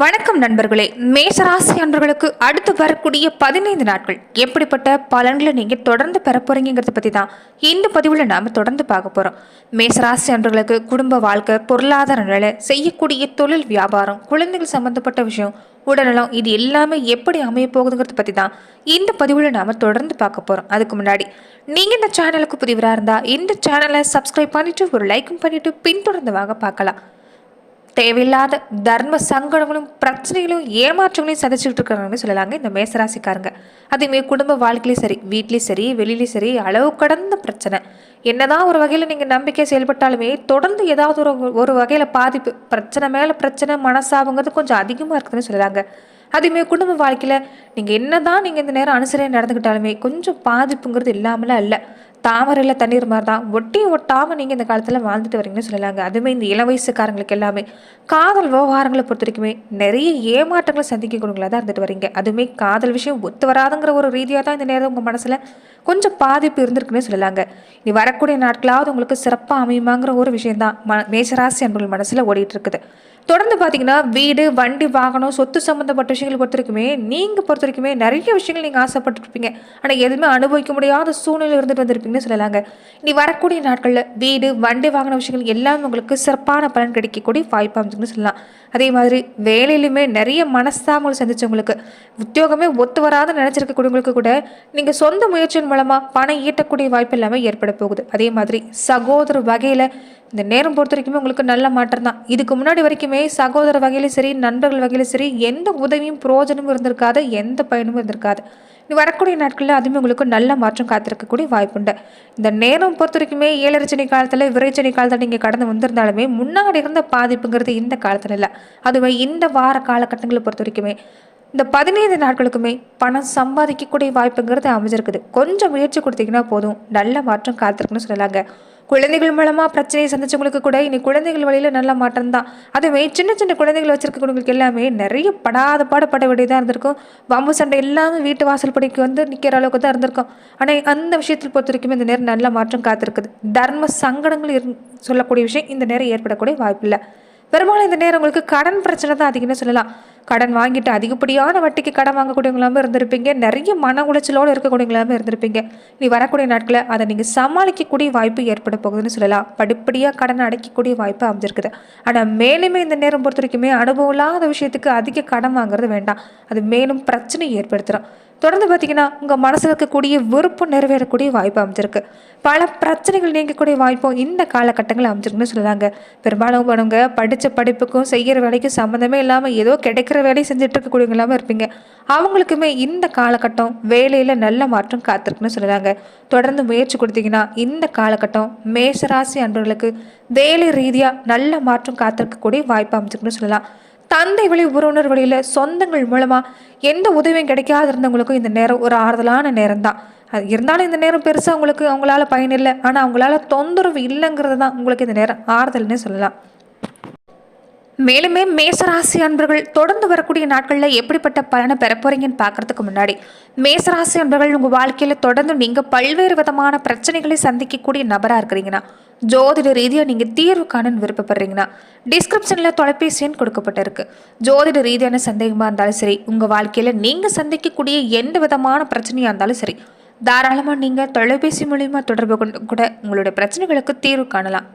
வணக்கம் நண்பர்களே. மேசராசி அன்பர்களுக்கு அடுத்து வரக்கூடிய பதினைந்து நாட்கள் எப்படிப்பட்ட பலன்களை நீங்கள் தொடர்ந்து பெற போறீங்கிறத பற்றி தான் இந்த பதிவில் நாம் தொடர்ந்து பார்க்க போகிறோம் மேசராசி அன்பர்களுக்கு குடும்ப வாழ்க்கை பொருளாதார நிலை செய்யக்கூடிய தொழில் வியாபாரம் குழந்தைகள் சம்மந்தப்பட்ட விஷயம் உடல்நலம் இது எல்லாமே எப்படி அமைய போகுதுங்கிறத பற்றி தான் இந்த பதிவில் நாம் தொடர்ந்து பார்க்க போகிறோம் அதுக்கு முன்னாடி நீங்கள் இந்த சேனலுக்கு புதிவராக இருந்தால் இந்த சேனலை சப்ஸ்கிரைப் பண்ணிவிட்டு ஒரு லைக்கும் பண்ணிவிட்டு பின்தொடர்ந்து வாங்க பார்க்கலாம். தேவையில்லாத தர்ம சங்கடங்களும் பிரச்சனைகளும் ஏமாற்றங்களையும் சந்திச்சுட்டு இருக்கிறாங்கன்னு சொல்லலாங்க இந்த மேசராசிக்காரங்க. அதேமாரி குடும்ப வாழ்க்கையிலையும் சரி வீட்லேயும் சரி வெளியிலையும் சரி அளவு கடந்த பிரச்சனை. என்னதான் ஒரு வகையில் நீங்கள் நம்பிக்கை செயல்பட்டாலுமே தொடர்ந்து ஏதாவது ஒரு ஒரு வகையில் பாதிப்பு பிரச்சனை மேலே பிரச்சனை மனசாபங்கிறது கொஞ்சம் அதிகமாக இருக்குதுன்னு சொல்லலாங்க. அதேமாரி குடும்ப வாழ்க்கையில் நீங்கள் என்னதான் நீங்கள் இந்த நேரம் அனுசரணை நடந்துக்கிட்டாலுமே கொஞ்சம் பாதிப்புங்கிறது இல்லாமலாம் இல்லை. தாமரையில் தண்ணீர் மாதிரி தான் ஒட்டி ஒட்டாமல் நீங்கள் இந்த காலத்தில் வாழ்ந்துட்டு வரீங்கன்னு சொல்லலாங்க. அதுவுமே இந்த இள வயசுக்காரங்களுக்கு எல்லாமே. காதல் விவகாரங்களை பொறுத்த வரைக்குமே நிறைய ஏமாற்றங்களை சந்திக்கக்கூடியவங்களா தான் இருந்துட்டு வரீங்க. அதுவுமே காதல் விஷயம் ஒத்து வராதுங்கிற ஒரு ரீதியாக தான் இந்த நேரம் உங்கள் மனசில் கொஞ்சம் பாதிப்பு இருந்திருக்குன்னு சொல்லலாங்க. இனி வரக்கூடிய நாட்களாவது உங்களுக்கு சிறப்பாக அமையுமாங்கிற ஒரு விஷயம்தான். ம மேசராசி அன்புகள் மனசில் ஓடிட்டு இருக்குது. தொடர்ந்து பார்த்தீங்கன்னா வீடு வண்டி வாகனம் சொத்து சம்மந்தப்பட்ட விஷயங்களை பொறுத்த வரைக்குமே நீங்கள் பொறுத்த வரைக்குமே நிறைய விஷயங்கள் நீங்கள் ஆசைப்பட்டுருப்பீங்க. ஆனால் எதுவுமே அனுபவிக்க முடியாத சூழ்நிலை இருந்துட்டு வந்திருப்பீங்கன்னு சொல்லலாங்க. இனி வரக்கூடிய நாட்களில் வீடு வண்டி வாகன விஷயங்கள் எல்லாமே உங்களுக்கு சிறப்பான பலன் கிடைக்கக்கூடிய வாய்ப்பு அமைச்சுன்னு சொல்லலாம். அதே மாதிரி வேலையிலுமே நிறைய மனஸ்தாபங்கள் சந்திச்சவங்களுக்கு உத்தியோகமே ஒத்து வராத நினச்சிருக்கக்கூடியவங்களுக்கு கூட நீங்கள் சொந்த முயற்சியின் மூலமாக பணம் ஈட்டக்கூடிய வாய்ப்பு எல்லாமே ஏற்பட போகுது. அதே மாதிரி சகோதர வகையில் இந்த நேரம் பொறுத்த வரைக்குமே உங்களுக்கு நல்ல மாற்றம் தான். இதுக்கு முன்னாடி வரைக்குமே சகோதர வகையிலும் சரி நண்பர்கள் வகையிலும் சரி எந்த உதவியும் பிரயோஜனமும் இருந்திருக்காது எந்த பயனும் இருந்திருக்காது. இனி வரக்கூடிய நாட்களில் அதுவுமே உங்களுக்கு நல்ல மாற்றம் காத்திருக்கக்கூடிய வாய்ப்புண்டு இந்த நேரம் பொறுத்த வரைக்குமே ஏழரைச்சனி காலத்தில் விரைச்சனி காலத்தில் நீங்கள் கடந்து வந்திருந்தாலுமே முன்னாடி இருந்த பாதிப்புங்கிறது இந்த காலத்தில் இல்லை. அதுவே இந்த வார காலகட்டங்களை பொறுத்த வரைக்குமே. இந்த பதினைந்து நாட்களுக்குமே பணம் சம்பாதிக்கக்கூடிய வாய்ப்புங்கிறது அமைஞ்சிருக்குது. கொஞ்சம் முயற்சி கொடுத்தீங்கன்னா போதும். நல்ல மாற்றம் காத்திருக்குன்னு சொல்லலாங்க குழந்தைகள் மூலமாக பிரச்சனையை சந்திச்சவங்களுக்கு கூட இனி குழந்தைகள் வழியில் நல்ல மாற்றம் தான். அதுவே சின்ன சின்ன குழந்தைகள் வச்சிருக்கவங்களுக்கு எல்லாமே நிறைய படாத பாடுபட வேண்டியதாக இருந்திருக்கும். வம்பு சண்டை எல்லாமே வீட்டு வாசல் படிக்கு வந்து நிற்கிற அளவுக்கு தான் இருந்திருக்கும். ஆனால் அந்த விஷயத்தில் பொறுத்த வரைக்கும் இந்த நேரம் நல்ல மாற்றம் காத்திருக்குது. தர்ம சங்கடங்கள் இரு சொல்லக்கூடிய விஷயம் இந்த நேரம் ஏற்படக்கூடிய வாய்ப்பில்லை. பெரும்பாலும் இந்த நேரம் உங்களுக்கு கடன் பிரச்சனை தான் அதிகம்னு சொல்லலாம். கடன் வாங்கிட்டு அதிகப்படியான வட்டிக்கு கடன் வாங்கக்கூடியவங்களாம இருந்திருப்பீங்க. நிறைய மன உளைச்சலோடு இருக்கக்கூடியவங்களாம இருந்திருப்பீங்க. நீ வரக்கூடிய நாட்களில் அதை நீங்கள் சமாளிக்கக்கூடிய வாய்ப்பு ஏற்பட போகுதுன்னு சொல்லலாம். படிப்படியாக கடன் அடைக்கக்கூடிய வாய்ப்பு அமைஞ்சிருக்குது. ஆனால் மேலுமே இந்த நேரம் பொறுத்த வரைக்குமே அனுபவம் இல்லாத விஷயத்துக்கு அதிக கடன் வாங்குறது வேண்டாம். அது மேலும் பிரச்சனை ஏற்படுத்துகிறோம் தொடர்ந்து பார்த்தீங்கன்னா உங்கள் மனசில் இருக்கக்கூடிய விருப்பம் நிறைவேறக்கூடிய வாய்ப்பு அமைஞ்சிருக்கு. பல பிரச்சனைகள் நீங்கக்கூடிய வாய்ப்பும் இந்த காலகட்டங்களில் அமைஞ்சிருக்குன்னு சொல்லலாங்க பெரும்பாலும் பண்ணுங்க படித்த படிப்புக்கும் செய்கிற வேலைக்கும் சம்மந்தமே இல்லாமல் ஏதோ கிடைக்கிற வேலையை செஞ்சுட்டு இல்லாமல் இருப்பீங்க. அவங்களுக்குமே இந்த காலகட்டம் வேலையில் நல்ல மாற்றம் காத்திருக்குன்னு சொல்லலாங்க தொடர்ந்து முயற்சி கொடுத்தீங்கன்னா இந்த காலகட்டம் மேசராசி அன்பர்களுக்கு வேலை ரீதியாக நல்ல மாற்றம் காத்திருக்கக்கூடிய வாய்ப்பு அமைஞ்சிருக்குன்னு சொல்லலாம். தந்தை வழி உறவினர் வழியில் சொந்தங்கள் மூலமாக எந்த உதவியும் கிடைக்காது இருந்தவங்களுக்கும் இந்த நேரம் ஒரு ஆறுதலான நேரம் தான் அது இருந்தாலும் இந்த நேரம் பெருசாக உங்களுக்கு அவங்களால பயன் இல்லை. ஆனால் அவங்களால தொந்தரவு இல்லைங்கிறது தான் உங்களுக்கு இந்த நேரம் ஆறுதல்னே சொல்லலாம். மேலுமே மேசராசி அன்பர்கள் தொடர்ந்து வரக்கூடிய நாட்களில் எப்படிப்பட்ட பலனை பெற போறீங்கன்னு பார்க்கறதுக்கு முன்னாடி மேசராசி அன்பர்கள் உங்கள் வாழ்க்கையில் தொடர்ந்து நீங்கள் பல்வேறு விதமான பிரச்சனைகளை சந்திக்கக்கூடிய நபராக இருக்கிறீங்கன்னா ஜோதிட ரீதியாக நீங்கள் தீர்வு காணுன்னு விருப்பப்படுறீங்கன்னா டிஸ்கிரிப்ஷனில் தொலைபேசி எண் கொடுக்கப்பட்டிருக்கு. ஜோதிட ரீதியான சந்தேகமாக இருந்தாலும் சரி உங்கள் வாழ்க்கையில் நீங்கள் சந்திக்கக்கூடிய எந்த விதமான பிரச்சனையாக இருந்தாலும் சரி தாராளமாக நீங்கள் தொலைபேசி மூலிமா தொடர்பு கொண்டு கூட உங்களுடைய பிரச்சனைகளுக்கு தீர்வு காணலாம்.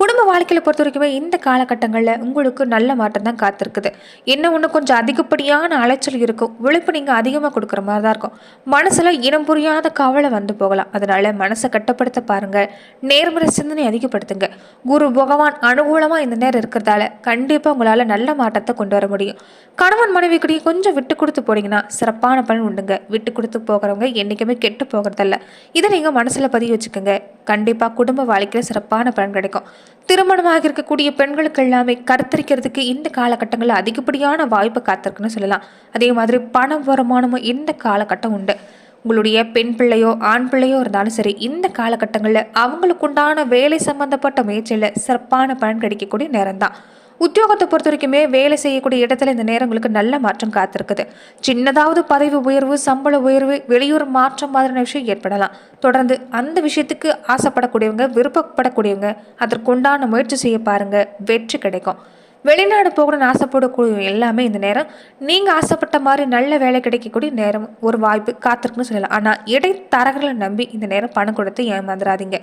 குடும்ப வாழ்க்கையில் பொறுத்த வரைக்குமே இந்த காலகட்டங்களில் உங்களுக்கு நல்ல மாற்றம் தான் காத்திருக்குது. என்ன ஒன்று கொஞ்சம் அதிகப்படியான அலைச்சல் இருக்கும். விழிப்பு நீங்கள் அதிகமாக கொடுக்குற மாதிரி தான் இருக்கும். மனசில் இனம் புரியாத கவலை வந்து போகலாம். அதனால் மனசை கட்டுப்படுத்த பாருங்கள் நேர்மறை சிந்தனை அதிகப்படுத்துங்க. குரு பகவான் அனுகூலமாக இந்த நேரம் இருக்கிறதால கண்டிப்பாக உங்களால் நல்ல மாற்றத்தை கொண்டு வர முடியும். கணவன் மனைவிக்கிடையே கொஞ்சம் விட்டு கொடுத்து போனீங்கன்னா சிறப்பான பலன் உண்டுங்க. விட்டு கொடுத்து போகிறவங்க என்றைக்குமே கெட்டு போகிறதில்ல. இதை நீங்கள் மனசில் பதிய வச்சுக்கோங்க. கண்டிப்பாக குடும்ப வாழ்க்கையில் சிறப்பான பலன் கிடைக்கும். திருமணமாக இருக்கக்கூடிய பெண்களுக்கு எல்லாமே கருத்தரிக்கிறதுக்கு இந்த காலகட்டங்களில் அதிகப்படியான வாய்ப்பு காத்திருக்குன்னு சொல்லலாம். அதே மாதிரி பண வருமானமும் இந்த காலகட்டம் உண்டு. உங்களுடைய பெண் பிள்ளையோ ஆண் பிள்ளையோ இருந்தாலும் சரி இந்த காலகட்டங்களில் அவங்களுக்கு உண்டான வேலை சம்பந்தப்பட்ட முயற்சியில் சிறப்பான பலன் கிடைக்கக்கூடிய நேரம் தான் உத்தியோகத்தை பொறுத்த வரைக்குமே வேலை செய்யக்கூடிய இடத்துல இந்த நேரம் உங்களுக்கு நல்ல மாற்றம் காத்திருக்குது. சின்னதாவது பதவி உயர்வு சம்பள உயர்வு வெளியூர் மாற்றம் மாதிரியான விஷயம் ஏற்படலாம். தொடர்ந்து அந்த விஷயத்துக்கு ஆசைப்படக்கூடியவங்க விருப்பப்படக்கூடியவங்க அதற்குண்டான முயற்சி செய்ய பாருங்க. வெற்றி கிடைக்கும். வெளிநாடு போகணும்னு ஆசைப்படக்கூடிய எல்லாமே இந்த நேரம். நீங்கள் ஆசைப்பட்ட மாதிரி நல்ல வேலை கிடைக்கக்கூடிய நேரம் ஒரு வாய்ப்பு காத்திருக்குன்னு சொல்லலாம். ஆனால் இடைத்தரகர்களை நம்பி இந்த நேரம் பணம் கொடுத்து ஏமாந்துடாதீங்க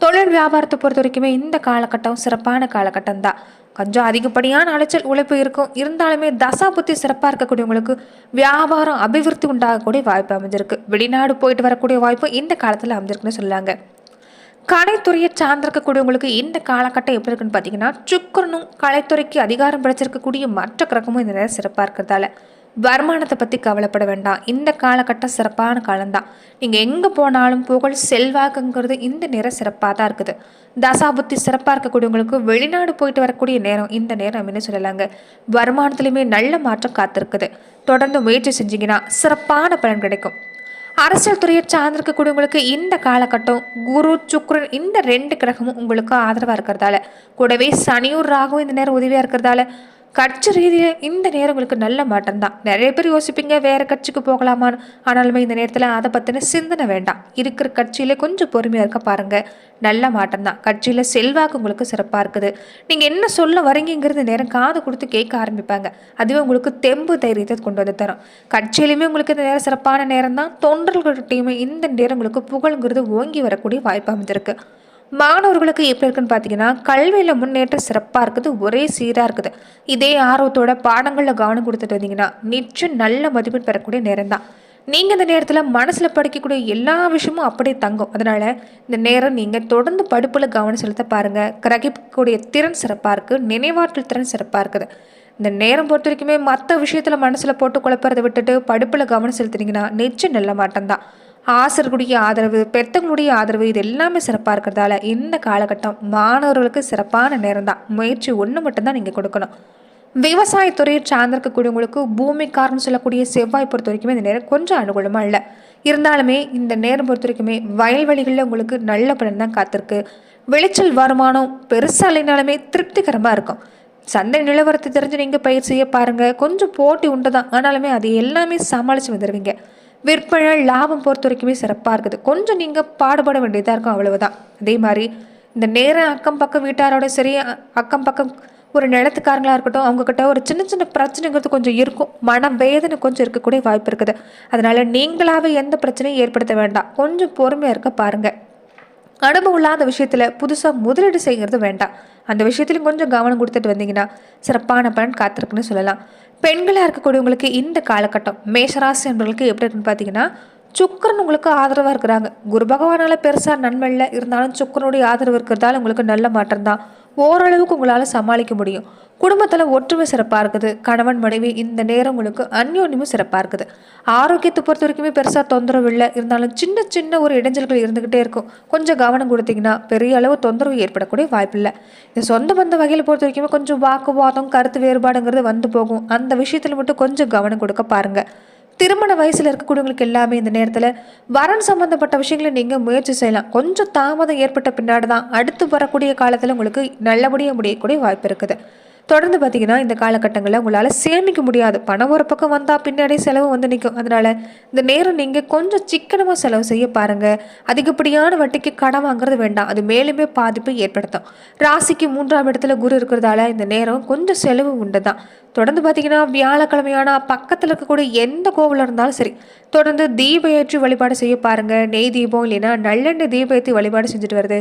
தொழில் வியாபாரத்தை பொறுத்த வரைக்குமே இந்த காலகட்டம் சிறப்பான காலகட்டம் தான் கொஞ்சம் அதிகப்படியான அலைச்சல் உழைப்பு இருக்கும். இருந்தாலுமே தசா புத்தி சிறப்பாக இருக்கக்கூடியவங்களுக்கு வியாபாரம் அபிவிருத்தி உண்டாகக்கூடிய வாய்ப்பு அமைஞ்சிருக்கு. வெளிநாடு போயிட்டு வரக்கூடிய வாய்ப்பு இந்த காலத்தில் அமைஞ்சிருக்குன்னு சொல்லாங்க. கலைத்துறையை சார்ந்திருக்கக்கூடியவங்களுக்கு இந்த காலகட்டம் எப்படி இருக்குன்னு பார்த்தீங்கன்னா சுக்கரனும் கலைத்துறைக்கு அதிகாரம் படைச்சிருக்கக்கூடிய மற்ற கிரகமும் இந்த நேரம் சிறப்பாக இருக்கிறதால. வருமானத்தை பற்றி கவலைப்பட வேண்டாம். இந்த காலகட்டம் சிறப்பான காலம்தான். நீங்கள் எங்கே போனாலும் புகழ் செல்வாக்குங்கிறது இந்த நேரம் சிறப்பாக தான் இருக்குது. தசாபுத்தி சிறப்பாக இருக்கக்கூடியவங்களுக்கு வெளிநாடு போயிட்டு வரக்கூடிய நேரம் இந்த நேரம் என்ன சொல்லலாங்க? வருமானத்துலையுமே நல்ல மாற்றம் காத்திருக்குது. தொடர்ந்து முயற்சி செஞ்சீங்கன்னா சிறப்பான பலன் கிடைக்கும். அரசியல் துறையை சார்ந்திருக்கக்கூடியவங்களுக்கு இந்த காலகட்டம் குரு சுக்ரன் இந்த ரெண்டு கிரகமும் உங்களுக்கு ஆதரவாக இருக்கிறதால கூடவே சனியூர் ராகவும் இந்த நேரம் உதவியாக இருக்கிறதால கட்சி ரீதியில் இந்த நேரம் உங்களுக்கு நல்ல மாற்றம் தான் நிறைய பேர் யோசிப்பீங்க வேறு கட்சிக்கு போகலாமான்னு. ஆனாலுமே இந்த நேரத்தில் அதை பற்றின சிந்தனை வேண்டாம். இருக்கிற கட்சியிலே கொஞ்சம் பொறுமையாக இருக்க பாருங்கள் நல்ல மாற்றம் தான் கட்சியில் செல்வாக்கு உங்களுக்கு சிறப்பாக இருக்குது. நீங்கள் என்ன சொல்ல வரீங்கிறது நேரம் காது கொடுத்து கேட்க ஆரம்பிப்பாங்க. அதுவே உங்களுக்கு தெம்பு தைரியத்தை கொண்டு வந்து தரும். கட்சியிலையுமே உங்களுக்கு இந்த நேரம் சிறப்பான நேரம் தான் தொண்டர்கள்கிட்டையுமே இந்த நேரம் உங்களுக்கு புகழுங்கிறது ஓங்கி வரக்கூடிய வாய்ப்பு அமைஞ்சிருக்கு. மாணவர்களுக்கு எப்படி இருக்குன்னு பார்த்தீங்கன்னா கல்வியில் முன்னேற்றம் சிறப்பாக இருக்குது ஒரே சீராக இருக்குது. இதே ஆர்வத்தோட பாடங்களில் கவனம் கொடுத்துட்டு வந்தீங்கன்னா நிச்சயம் நல்ல மதிப்பெண் பெறக்கூடிய நேரம் தான். நீங்கள் இந்த நேரத்தில் மனசில் படிக்கக்கூடிய எல்லா விஷயமும் அப்படியே தங்கும். அதனால் இந்த நேரம் நீங்கள் தொடர்ந்து படிப்பில் கவனம் செலுத்த பாருங்கள் கிரகிக்கக்கூடிய திறன் சிறப்பாக இருக்குது நினைவாற்றல் திறன் சிறப்பாக இருக்குது. இந்த நேரம் பொறுத்த வரைக்குமே மற்ற விஷயத்தில் மனசில் போட்டு குழப்பறதை விட்டுட்டு படிப்பில் கவனம் செலுத்துனீங்கன்னா நிச்சயம் நல்ல மாட்டம்தான் ஆசிரியர்களுடைய ஆதரவு பெற்றவங்களுடைய ஆதரவு இது எல்லாமே சிறப்பாக இருக்கிறதால இந்த காலகட்டம் மாணவர்களுக்கு சிறப்பான நேரம் தான் முயற்சி ஒன்று மட்டும்தான் நீங்கள் கொடுக்கணும். விவசாயத்துறையை சார்ந்திருக்கக்கூடியவங்களுக்கு பூமிக்காரன்னு சொல்லக்கூடிய செவ்வாய் பொறுத்த வரைக்குமே இந்த நேரம் கொஞ்சம் அனுகூலமாக இல்லை. இருந்தாலுமே இந்த நேரம் பொறுத்த வரைக்குமே வயல்வெளிகளில் உங்களுக்கு நல்ல பலன் தான் காத்திருக்கு. விளைச்சல் வருமானம் பெருசாக இல்லைனாலுமே திருப்திகரமாக இருக்கும். சந்தை நிலவரத்தை தெரிஞ்சு நீங்கள் பயிர் செய்ய பாருங்கள் கொஞ்சம் போட்டி உண்டு தான் ஆனாலுமே அது எல்லாமே சமாளித்து வந்துடுவீங்க விற்பனை லாபம் பொறுத்த வரைக்குமே சிறப்பாக இருக்குது. கொஞ்சம் நீங்கள் பாடுபட வேண்டியதாக இருக்கும் அவ்வளவுதான். அதே மாதிரி இந்த நேரம் அக்கம் பக்கம் வீட்டாரோட சரி அக்கம் பக்கம் ஒரு நிலத்துக்காரங்களாக இருக்கட்டும் அவங்கக்கிட்ட ஒரு சின்ன சின்ன பிரச்சனைங்கிறது கொஞ்சம் இருக்கும். மன வேதனை கொஞ்சம் இருக்கக்கூடிய வாய்ப்பு இருக்குது. அதனால் நீங்களாகவே எந்த பிரச்சனையும் ஏற்படுத்த வேண்டாம். கொஞ்சம் பொறுமையாக இருக்க பாருங்கள் அனுபவம் இல்லாத விஷயத்தில் புதுசாக முதலீடு செய்கிறது வேண்டாம். அந்த விஷயத்துலையும் கொஞ்சம் கவனம் கொடுத்துட்டு வந்தீங்கன்னா சிறப்பான பலன் காத்திருக்குன்னு சொல்லலாம். பெண்களாக இருக்கக்கூடியவங்களுக்கு இந்த காலகட்டம் மேஷராசி என்பவர்களுக்கு எப்படி இருக்குன்னு பார்த்தீங்கன்னா சுக்கரன் உங்களுக்கு ஆதரவாக இருக்கிறாங்க. குரு பகவானால் பெருசாக நன்மை இல்லை இருந்தாலும் சுக்கரனுடைய ஆதரவு இருக்கிறதால உங்களுக்கு நல்ல மாற்றம் தான் ஓரளவுக்கு உங்களால் சமாளிக்க முடியும். குடும்பத்தில் ஒற்றுமை சிறப்பாக இருக்குது. கணவன் மனைவி இந்த நேரம் உங்களுக்கு அந்யோன்யமும் சிறப்பாக இருக்குது. ஆரோக்கியத்தை பொறுத்த வரைக்குமே பெருசாக தொந்தரவு இல்லை. இருந்தாலும் சின்ன சின்ன ஒரு இடைஞ்சல்கள் இருந்துக்கிட்டே இருக்கும். கொஞ்சம் கவனம் கொடுத்தீங்கன்னா பெரிய அளவு தொந்தரவு ஏற்படக்கூடிய வாய்ப்பு இல்லை. இந்த சொந்த பந்த வகையில் பொறுத்த வரைக்குமே கொஞ்சம் வாக்குவாதம் கருத்து வேறுபாடுங்கிறது வந்து போகும். அந்த விஷயத்தில் மட்டும் கொஞ்சம் கவனம் கொடுக்க பாருங்கள் திருமண வயசில் இருக்கக்கூடியவங்களுக்கு எல்லாமே இந்த நேரத்தில் வரன் சம்மந்தப்பட்ட விஷயங்களை நீங்கள் முயற்சி செய்யலாம். கொஞ்சம் தாமதம் ஏற்பட்ட பின்னாடி தான் அடுத்து வரக்கூடிய காலத்தில் உங்களுக்கு நல்லபடியாக முடியக்கூடிய வாய்ப்பு இருக்குது. தொடர்ந்து பார்த்தீங்கன்னா இந்த காலகட்டங்களில் உங்களால் சேமிக்க முடியாது. பணம் ஒரு பக்கம் வந்தால் பின்னாடி செலவு வந்து நிற்கும் அதனால் இந்த நேரம் நீங்கள் கொஞ்சம் சிக்கனமாக செலவு செய்ய பாருங்கள் அதிகப்படியான வட்டிக்கு கடன் வாங்குறது வேண்டாம். அது மேலுமே பாதிப்பை ஏற்படுத்தும். ராசிக்கு மூன்றாம் இடத்துல குரு இருக்கிறதால இந்த நேரம் கொஞ்சம் செலவு உண்டு தான் தொடர்ந்து பார்த்தீங்கன்னா வியாழக்கிழமையான பக்கத்தில் இருக்கக்கூடிய எந்த கோவிலில் இருந்தாலும் சரி தொடர்ந்து தீப ஏற்றி வழிபாடு செய்ய பாருங்கள் நெய் தீபம் இல்லைன்னா நல்லெண்ணெய் தீப ஏற்றி வழிபாடு செஞ்சுட்டு வருது.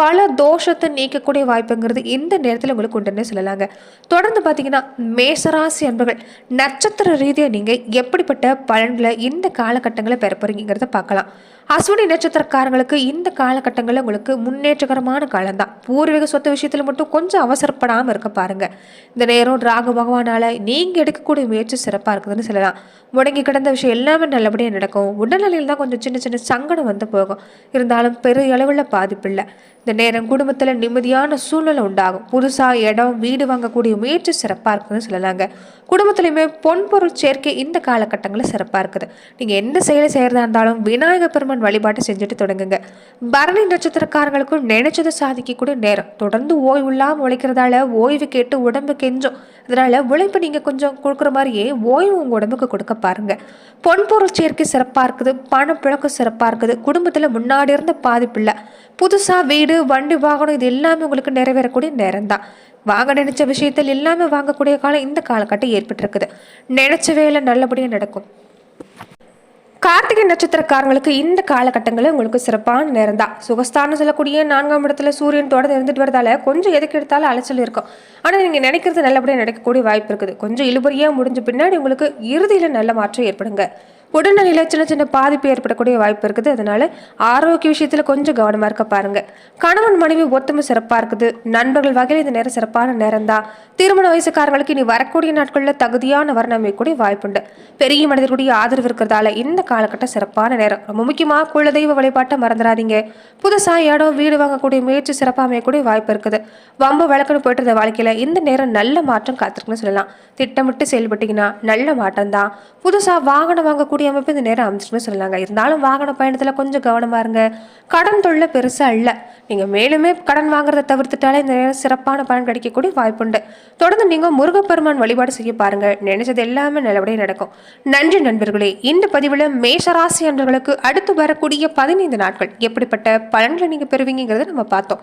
பல தோஷத்தை நீக்கக்கூடிய வாய்ப்புங்கிறது இந்த நேரத்தில் உங்களுக்கு உண்டுன்னு சொல்லலாங்க. தொடர்ந்து பார்த்தீங்கன்னா மேசராசி அன்பர்கள் நட்சத்திர ரீதியாக நீங்கள் எப்படிப்பட்ட பலன்களை இந்த காலகட்டங்களை பெற போகிறீங்கிறத பார்க்கலாம் அஸ்வினி நட்சத்திரக்காரங்களுக்கு இந்த காலகட்டங்களில் உங்களுக்கு முன்னேற்றகரமான காலம்தான். பூர்வீக சொத்து விஷயத்தில் மட்டும் கொஞ்சம் அவசரப்படாமல் இருக்க பாருங்க. இந்த நேரம் ராகு பகவானால் நீங்கள் எடுக்கக்கூடிய முயற்சி சிறப்பாக இருக்குதுன்னு சொல்லலாம். முடங்கி கிடந்த விஷயம் எல்லாமே நல்லபடியாக நடக்கும். உடல்நிலையில் தான் கொஞ்சம் சின்ன சின்ன சங்கடம் வந்து போகும். இருந்தாலும் பெரிய அளவில் பாதிப்பு இல்லை. இந்த நேரம் குடும்பத்தில் நிம்மதியான சூழ்நிலை உண்டாகும். புதுசாக இடம் வீடு வாங்கக்கூடிய முயற்சி சிறப்பாக இருக்குதுன்னு சொல்லலாங்க. குடும்பத்துலையுமே பொன்பொருள் சேர்க்கை இந்த காலகட்டங்களில் சிறப்பாக இருக்குது. நீங்கள் என்ன செயலை செய்கிறதா இருந்தாலும் விநாயக பெருமன் வழிபாட்டை செஞ்சுட்டு தொடங்குங்க. பரணி நட்சத்திரக்காரங்களுக்கும் நினைச்சதை சாதிக்கக்கூடிய நேரம். தொடர்ந்து ஓய்வு இல்லாமல் உழைக்கிறதால ஓய்வு கேட்டு உடம்பு கெஞ்சும். அதனால் உழைப்பு நீங்கள் கொஞ்சம் கொடுக்குற மாதிரியே ஓய்வு உங்கள் உடம்புக்கு கொடுக்க பாருங்கள் பொன்பொருள் சேர்க்கை சிறப்பாக இருக்குது பணப்புழக்கம் சிறப்பாக இருக்குது. குடும்பத்தில் முன்னாடி இருந்த பாதிப்பு இல்லை புதுசாக வீடு வண்டி வாகனம் இது எல்லாமே உங்களுக்கு நிறைவேறக்கூடிய நேரம் தான் வாங்க நினைச்ச விஷயத்தில் எல்லாமே வாங்கக்கூடிய காலம் இந்த காலகட்டம் ஏற்பட்டிருக்குது. நினைச்ச வேலை நல்லபடியாக நடக்கும். கார்த்திகை நட்சத்திரக்காரங்களுக்கு இந்த காலகட்டங்களில் உங்களுக்கு சிறப்பான நேரம் தான் சுகஸ்தானம் சொல்லக்கூடிய நான்காம் இடத்துல சூரியன் தொடர்ந்து இருந்துட்டு வரதால கொஞ்சம் எதுக்கு எடுத்தாலும் அலைச்சல் இருக்கும். ஆனால் நீங்கள் நினைக்கிறது நல்லபடியாக நடக்கக்கூடிய வாய்ப்பு இருக்குது. கொஞ்சம் இழுபறியாக முடிஞ்ச பின்னாடி உங்களுக்கு இறுதியில் நல்ல மாற்றம் ஏற்படுங்க. உடல்நிலையில் சின்ன சின்ன பாதிப்பு ஏற்படக்கூடிய வாய்ப்பு இருக்குது. அதனால ஆரோக்கிய விஷயத்தில் கொஞ்சம் கவனமாக இருக்க பாருங்க. கணவன் மனைவி ஒத்துமை சிறப்பாக இருக்குது. நண்பர்கள் வகையில் இந்த நேரம் சிறப்பான நேரம் தான். திருமண வயசுக்காரங்களுக்கு இனி வரக்கூடிய நாட்களில் தகுதியான வரணம் அமையக்கூடிய வாய்ப்புண்டு பெரிய மனிதர்களுடைய ஆதரவு இருக்கிறதால இந்த காலகட்டம் சிறப்பான நேரம். ரொம்ப முக்கியமாக குலதெய்வ வழிபாட்டை மறந்துடாதீங்க. புதுசாக இடம் வீடு வாங்கக்கூடிய முயற்சி சிறப்பாக அமையக்கூடிய வாய்ப்பு இருக்குது. வம்பு வழக்குன்னு போயிட்டு இருந்த வாழ்க்கையில் இந்த நேரம் நல்ல மாற்றம் காத்திருக்குன்னு சொல்லலாம். திட்டமிட்டு செயல்பட்டீங்கன்னா நல்ல மாற்றம் தான். புதுசாக வாகனம் வாங்கக்கூடிய அமைப்பு இந்த நேரம் அமைச்சிருக்குன்னு சொல்லலாங்க இருந்தாலும் வாகன பயணத்தில் கொஞ்சம் கவனமாக இருங்க. கடன் தொல்லை பெருசாக இல்லை. நீங்கள் மேலுமே கடன் வாங்குறதை தவிர்த்துட்டாலே இந்த நேரம் சிறப்பான பலன் கிடைக்கக்கூடிய வாய்ப்புண்டு. தொடர்ந்து நீங்கள் முருகப்பெருமான் வழிபாடு செய்ய பாருங்க. நினைச்சது எல்லாமே நல்லபடியாக நடக்கும். நன்றி நண்பர்களே. இந்த பதிவில் மேஷராசி அன்றர்களுக்கு அடுத்து வரக்கூடிய பதினைந்து நாட்கள் எப்படிப்பட்ட பலன்களை நீங்கள் பெறுவீங்கிறத நம்ம பார்த்தோம்.